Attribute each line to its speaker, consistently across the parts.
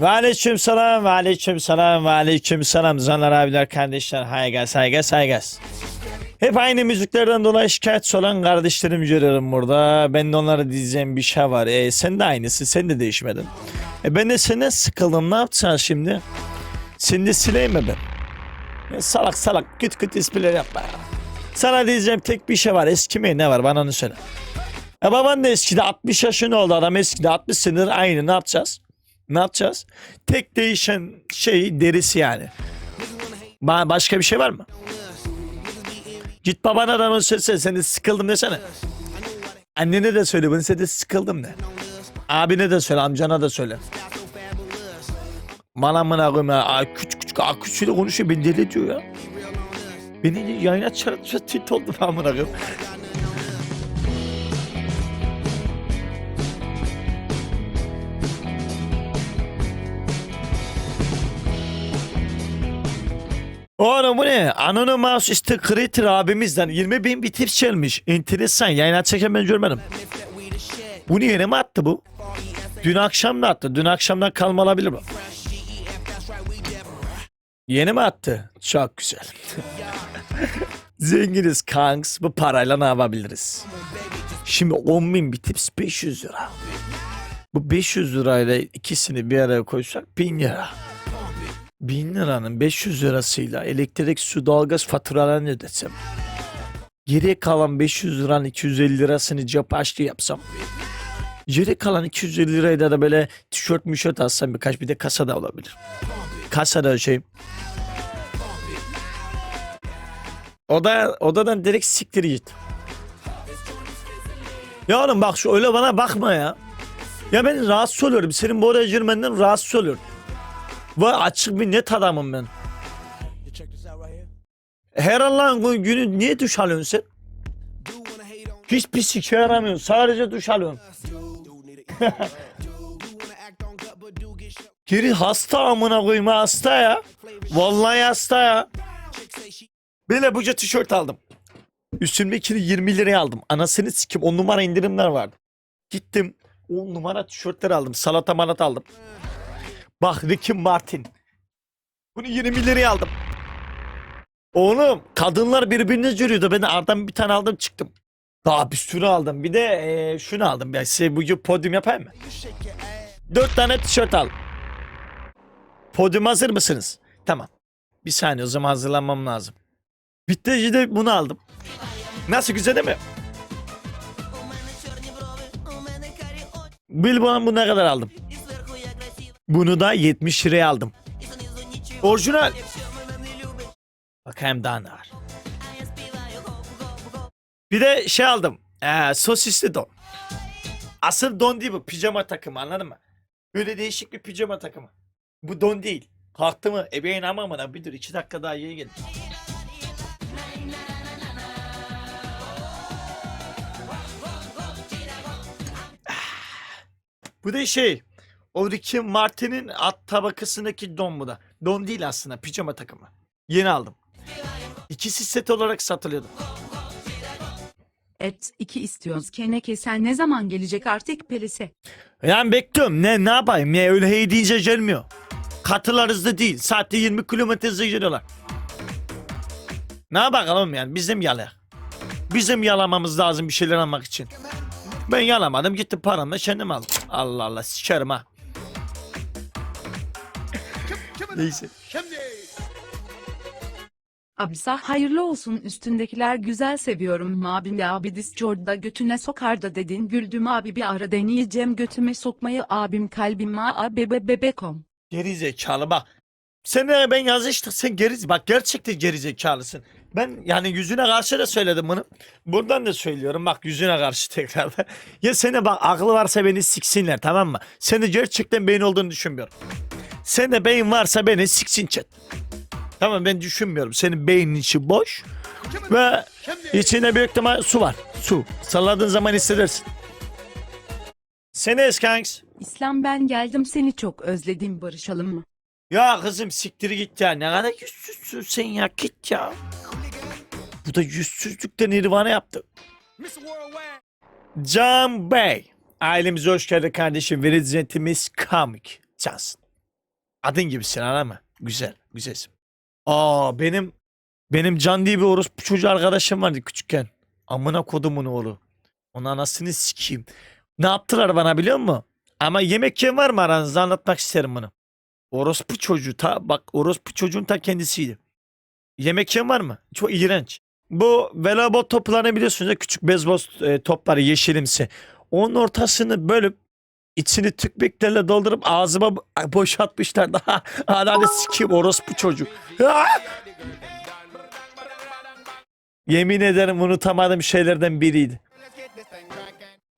Speaker 1: Ve aleyküm selam, ve aleyküm selam, ve aleyküm selam. Zanlar abiler, kardeşler, hay gaz, hay gaz, hay gaz. Hep aynı müziklerden dolayı şikayetçi olan kardeşlerim görüyorum burada. Ben de onlara diyeceğim bir şey var. E, sen de aynısı, sen de değişmedin. E, ben de senden sıkıldım, ne yapacaksın şimdi? De sileyim mi ben? E, salak salak, küt küt espriler yapma. ya. Sana diyeceğim tek bir şey var, eski mi ne var bana onu söyle. E baban da eskide 60 yaşında oldu adam eskide 60 senedir aynı ne yapacağız? Ne yapacağız? Tek değişen şey derisi yani. Ba- başka bir şey var mı? Git babana da onu söylesene sen de sıkıldım desene. Annene de söyle bunu sen de sıkıldım de. Abine de söyle amcana da söyle. Bana ya. Aa, küçük küçük aa, küçüğüyle konuşuyor beni deli ediyor ya. Beni yayına çarptı tit oldu amına koyayım. Oğlum bu ne? Anonymous işte Creator abimizden 20 bin bir tips gelmiş. Enteresan. Yayın açarken ben görmedim. Bunu yeni mi attı bu? Dün akşam da attı. Dün akşamdan kalma olabilir bu. Yeni mi attı? Çok güzel. Zenginiz kanks. Bu parayla ne yapabiliriz? Şimdi 10 bin bir tips 500 lira. Bu 500 lirayla ikisini bir araya koysak 1000 lira. 1000 liranın 500 lirasıyla elektrik, su, doğalgaz faturalarını ödesem. Geriye kalan 500 liranın 250 lirasını cep açtı yapsam. Geri kalan 250 lirayla da böyle tişört müşört alsam birkaç bir de kasada olabilir. Kasada şey. Oda, odadan direkt siktir git. Ya oğlum bak şu öyle bana bakma ya. Ya ben rahatsız oluyorum. Senin bu oraya girmenden rahatsız oluyorum. Vay açık bir net adamım ben. Her Allah'ın günü niye duş alıyorsun sen? Hiçbir sike yaramıyorsun. Sadece duş alıyorsun. Geri hasta amına koyayım hasta ya. Vallahi hasta ya. Böyle buca tişört aldım. Üstümdekini 20 liraya aldım. Anasını sikim 10 numara indirimler vardı. Gittim 10 numara tişörtler aldım. Salata manat aldım. Bak Ricky Martin. Bunu 20 liraya aldım. Oğlum kadınlar birbirine görüyordu. Ben de aradan bir tane aldım çıktım. Daha bir sürü aldım. Bir de eee, şunu aldım. Ya size bugün podyum yapayım mı? Dört tane tişört aldım. Podyum hazır mısınız? Tamam. Bir saniye o zaman hazırlanmam lazım. Bitteci de bunu aldım. Nasıl güzel değil mi? Bil bana bu ne kadar aldım. Bunu da 70 liraya aldım. Orijinal. Bakayım daha ne var. Bir de şey aldım. Ee, sosisli don. Asıl don değil bu. Pijama takımı anladın mı? Böyle değişik bir pijama takımı. Bu don değil. Kalktı mı? Ebeğin amamına bir dur. iki dakika daha yeni geldim. Bu da şey. O Ricky Martin'in at tabakasındaki don bu da. Don değil aslında pijama takımı. Yeni aldım. İkisi set olarak satılıyordu.
Speaker 2: Et 2 istiyoruz Keneke sen ne zaman gelecek artık Pelise?
Speaker 1: Yani bekliyorum. Ne ne yapayım? Ne öyle hey deyince gelmiyor. Katılar hızlı değil. Saatte 20 kilometre hızla geliyorlar. Ne bakalım yani bizim yala. Bizim yalamamız lazım bir şeyler almak için. Ben yalamadım gittim paramla kendim aldım. Allah Allah sikerim ha. Neyse.
Speaker 2: Abisa hayırlı olsun üstündekiler güzel seviyorum mabim abi Discord'da götüne sokar da dedin güldüm abi bir ara deneyeceğim götüme sokmayı abim kalbim ma abi bebekom.
Speaker 1: Geri zekalı bak. Sen de ben yazıştık sen geri bak gerçekten geri zekalısın. Ben yani yüzüne karşı da söyledim bunu. Buradan da söylüyorum bak yüzüne karşı tekrardan. Ya sene bak aklı varsa beni siksinler tamam mı? Senin gerçekten beyin olduğunu düşünmüyorum. Sende beyin varsa beni siksin chat. Tamam ben düşünmüyorum. Senin beynin içi boş. Ve içinde büyük ihtimal su var. Su. Salladığın zaman hissedersin. Seni eskanks.
Speaker 2: İslam ben geldim seni çok özledim barışalım mı?
Speaker 1: Ya kızım siktir git ya. Ne kadar yüzsüzsün sen ya. Git ya. Bu da yüzsüzlükten nirvana yaptı. Can Bey. Ailemize hoş geldin kardeşim. Verizentimiz Comic. Cansın. Adın gibisin mı? Güzel. Güzelsin. Aa benim benim Can diye bir orospu çocuğu arkadaşım vardı küçükken. Amına kodumun oğlu. Onun anasını sikeyim. Ne yaptılar bana biliyor musun? Ama yemek yiyen var mı aranızda anlatmak isterim bunu. Orospu çocuğu ta bak orospu çocuğun ta kendisiydi. Yemek yiyen var mı? Çok iğrenç. Bu voleybol toplarını biliyorsunuz ya küçük beyzbol e, topları yeşilimsi. Onun ortasını bölüp içini tükmeklerle doldurup ağzıma bo- boşaltmışlar. Ananı sikeyim orospu çocuk. Yemin ederim unutamadığım şeylerden biriydi.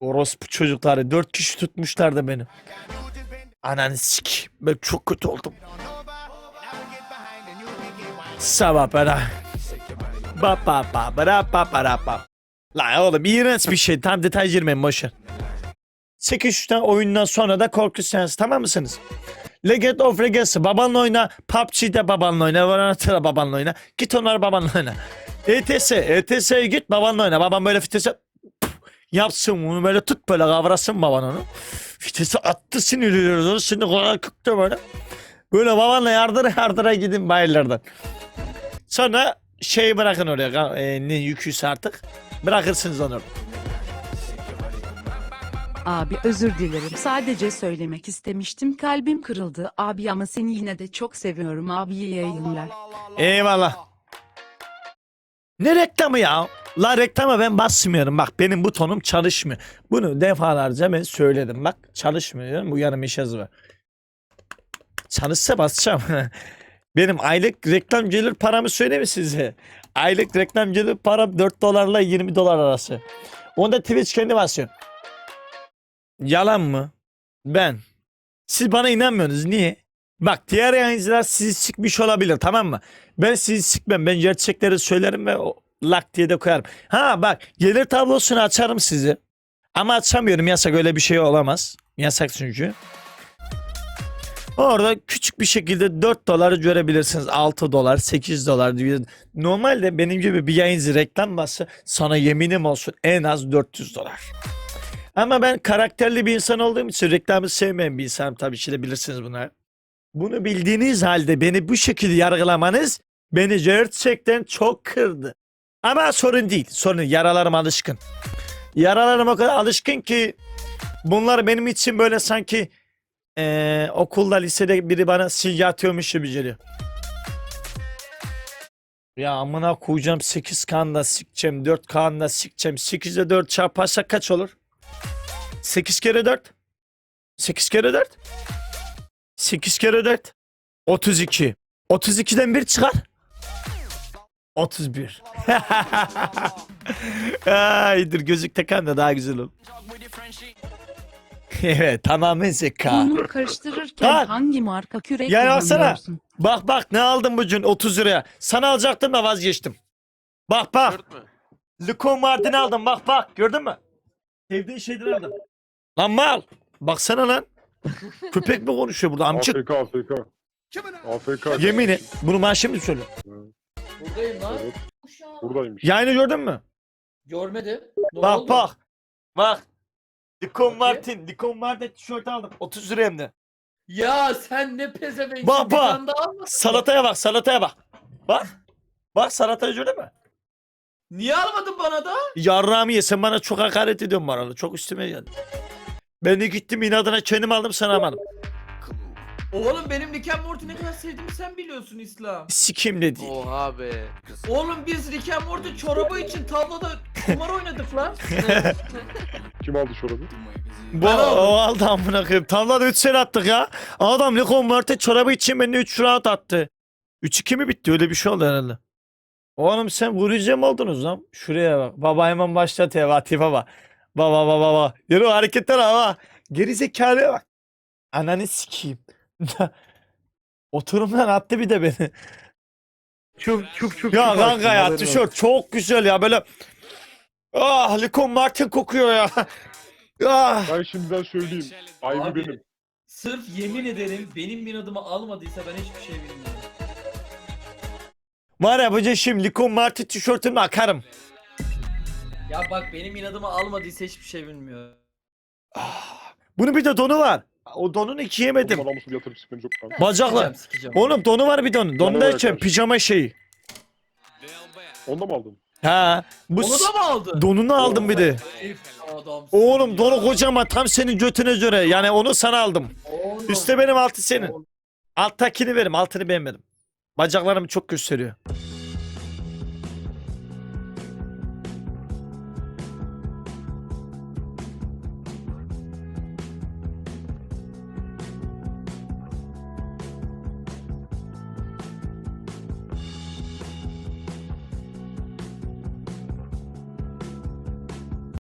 Speaker 1: Orospu çocukları dört kişi tutmuşlardı beni. Ananı sikeyim. Ben çok kötü oldum. Sabah bana. Ba ba ba ba ba ba ba. Lan oğlum iğrenç bir şey. Tam detay girmeyin boşver. 8 tane oyundan sonra da korku tamam mısınız? Legend of Legacy babanla oyna. PUBG'de babanla oyna. Valorant'ta babanla oyna. Git onları babanla oyna. ETS. ETS'ye git babanla oyna. Baban böyle fitese yapsın bunu böyle tut böyle kavrasın baban onu. Fitesi attı sinirliyoruz onu. Şimdi kolay kıktı böyle. Böyle babanla yardıra yardıra gidin bayırlardan. Sonra şey bırakın oraya. E, ne yüküyse artık. Bırakırsınız onu.
Speaker 2: Abi özür dilerim. Sadece söylemek istemiştim. Kalbim kırıldı abi ama seni yine de çok seviyorum abi iyi yayınlar.
Speaker 1: Eyvallah. Ne reklamı ya? La reklama ben basmıyorum. Bak benim butonum çalışmıyor. Bunu defalarca ben söyledim. Bak çalışmıyor. Bu yarım iş yazı var. Çalışsa basacağım. benim aylık reklam gelir paramı söyleyeyim mi size? Aylık reklam gelir param 4 dolarla 20 dolar arası. Onu da Twitch kendi basıyor. Yalan mı? Ben. Siz bana inanmıyorsunuz. Niye? Bak diğer yayıncılar sizi sikmiş olabilir tamam mı? Ben sizi sikmem. Ben gerçekleri söylerim ve o lak diye de koyarım. Ha bak gelir tablosunu açarım sizi. Ama açamıyorum yasak öyle bir şey olamaz. Yasak çünkü. Orada küçük bir şekilde 4 doları görebilirsiniz. 6 dolar, 8 dolar. diye. Normalde benim gibi bir yayıncı reklam bassa sana yeminim olsun en az 400 dolar. Ama ben karakterli bir insan olduğum için reklamı sevmeyen bir insanım tabii ki de bilirsiniz bunlar. Bunu bildiğiniz halde beni bu şekilde yargılamanız beni gerçekten çok kırdı. Ama sorun değil. Sorun değil. Yaralarım alışkın. Yaralarım o kadar alışkın ki bunlar benim için böyle sanki eee, okulda lisede biri bana silgi atıyormuş gibi geliyor. Ya amına koyacağım 8 kanda sikeceğim 4 kanda sikeceğim 8'e 4 çarparsak kaç olur? 8 kere 4 8 kere 4 8 kere 4 32 32'den 1 çıkar 31 Ay dur gözlük takan da daha güzel olur. evet tamamen zeka.
Speaker 2: Bunu karıştırırken
Speaker 1: Lan!
Speaker 2: hangi marka kürek
Speaker 1: Ya baksana.
Speaker 2: kullanıyorsun?
Speaker 1: Bak bak ne aldım bugün 30 liraya. Sana alacaktım da vazgeçtim. Bak bak.
Speaker 3: Dört mü?
Speaker 1: Liko Martin aldım bak bak gördün mü? Sevdiğin şeyden aldım. Lan mal. Baksana lan. Köpek mi konuşuyor burada amcık?
Speaker 4: AFK AFK. AFK.
Speaker 1: Yemin et. Bunu ben şimdi söylüyorum.
Speaker 3: Buradayım lan.
Speaker 4: Evet. Buradaymış.
Speaker 1: Yayını gördün mü?
Speaker 3: Görmedim. Ne
Speaker 1: Bak
Speaker 3: oldu?
Speaker 1: bak. Bak.
Speaker 3: Bakayım.
Speaker 1: Martin. Liko Martin tişört aldım. 30 liraya hem de.
Speaker 3: Ya sen ne pezevenksin.
Speaker 1: Bak, bak. Salataya bak salataya bak. Bak. Bak salatayı gördün mü?
Speaker 3: Niye almadın bana da?
Speaker 1: Yarrağımı ye sen bana çok hakaret ediyorsun bana. Çok üstüme geldi. Ben de gittim inadına kendim aldım sana almadım.
Speaker 3: Oğlum benim Rick and Morty ne kadar sevdiğimi sen biliyorsun İslam.
Speaker 1: Sikim de değil.
Speaker 5: Oha be.
Speaker 3: Oğlum biz Rick and Morty çorabı için tabloda kumar oynadık lan.
Speaker 4: Kim aldı çorabı?
Speaker 1: Bu
Speaker 3: Ben aldım.
Speaker 1: o aldı amına koyayım. Tavlada 3 sene attık ya. Adam Likon Marte çorabı için beni 3 round attı. 3-2 mi bitti? Öyle bir şey oldu herhalde. Oğlum sen vurucu mu oldunuz lan? Şuraya bak. Baba hemen başlat ya. Atife baba. Baba baba baba. Yürü hareketler ama. Geri zekalıya bak. Ananı sikeyim. Oturumdan attı bir de beni.
Speaker 4: Çok çok çok.
Speaker 1: Ya kanka ya tişört çok güzel ya böyle. Ah Likon Martin kokuyor ya. Ah.
Speaker 4: Ben şimdiden söyleyeyim.
Speaker 3: Abi.
Speaker 4: benim.
Speaker 3: Sırf yemin ederim benim binadımı almadıysa ben hiçbir şey bilmiyorum.
Speaker 1: Var ya bu şimdi Likon Martin tişörtümle akarım.
Speaker 3: Ya bak benim inadımı almadıysa hiçbir şey bilmiyor.
Speaker 1: Bunun bir de donu var. O donunu.
Speaker 4: Oğlum yatırıp lan.
Speaker 1: Bacakla.
Speaker 3: Sikeceğim, sikeceğim.
Speaker 1: Oğlum donu var bir don. Don
Speaker 4: Bana
Speaker 1: derken
Speaker 4: bırak.
Speaker 1: pijama şeyi.
Speaker 4: Onu da mı aldın?
Speaker 1: Ha. Bu
Speaker 3: Onu da mı aldın?
Speaker 1: donunu aldım bir de.
Speaker 3: Herif adamsın
Speaker 1: Oğlum
Speaker 3: ya.
Speaker 1: donu kocaman tam senin götüne göre. Yani onu sana aldım.
Speaker 3: Oğlum.
Speaker 1: Üste benim altı senin.
Speaker 3: Oğlum.
Speaker 1: Alttakini verim altını beğenmedim. Bacaklarımı çok gösteriyor.